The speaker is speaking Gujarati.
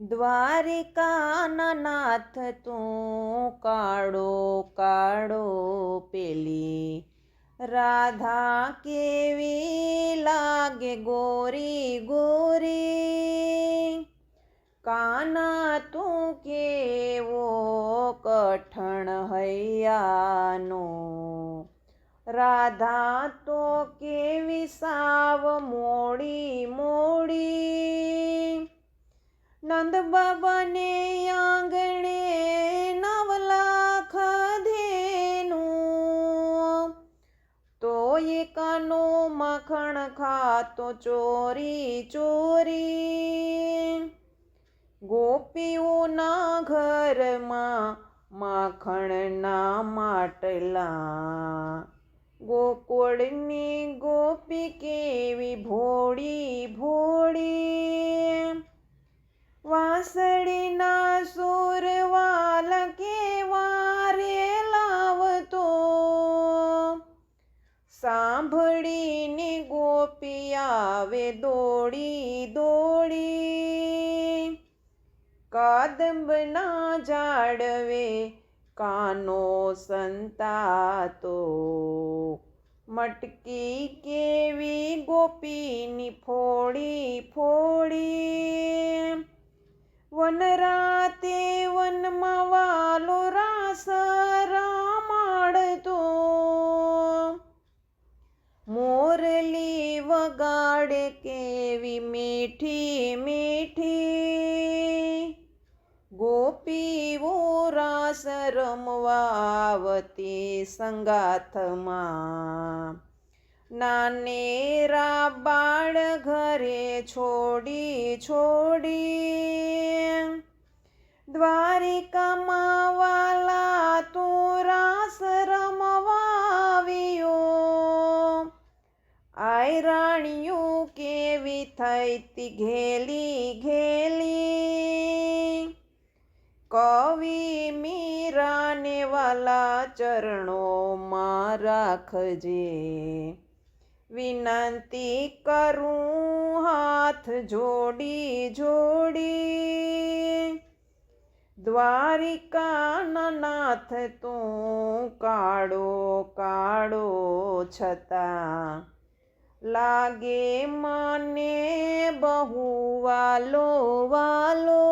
દ્વારિકાના તું કાળો કાળો પેલી. રાધા કેવી લાગે ગોરી ગોરી. કાના તું કેવો કઠણ હૈયાનો. રાધા તો કેવી સાવ મોડી નંદ બાબાને આંગણે નવલા ખધેનું ધેનું. તો એકાનો મખણ ખાતો ચોરી ચોરી. ગોપીઓના ઘરમાં માખણના માટલા. ગોકુળની ગોપી કેવી ભોળી ભોળી. વાસળીના સુરવાલ કેવા રે લાવતો. સાંભળીને ગોપી આવે દોડી દોડી. કદંબના જાડવે કાનો સંતાતો. મટકી કેવી ગોપીની ફોડી ફોડી. વનરાતે વનમાં વાલો રાસ રામાડતો. મોરલી વગાડે કેવી મીઠી મીઠી. ગોપીઓ રાસ રમવાવતી સંગાથમાં. નાનેરા બાળ ઘરે છોડી છોડી. દ્વારિકામાં વાલા તું રાસ રમવાવ્યો. આયરાણીયું કેવી થઈ ઘેલી ઘેલી. કવિ મીરાને વાલા ચરણોમાં રાખજે. વિનંતી કરું હાથ જોડી જોડી. દ્વારિકાના નાથ તું કાળો કાળો છતાં લાગે મને બહુ વાલો વાલો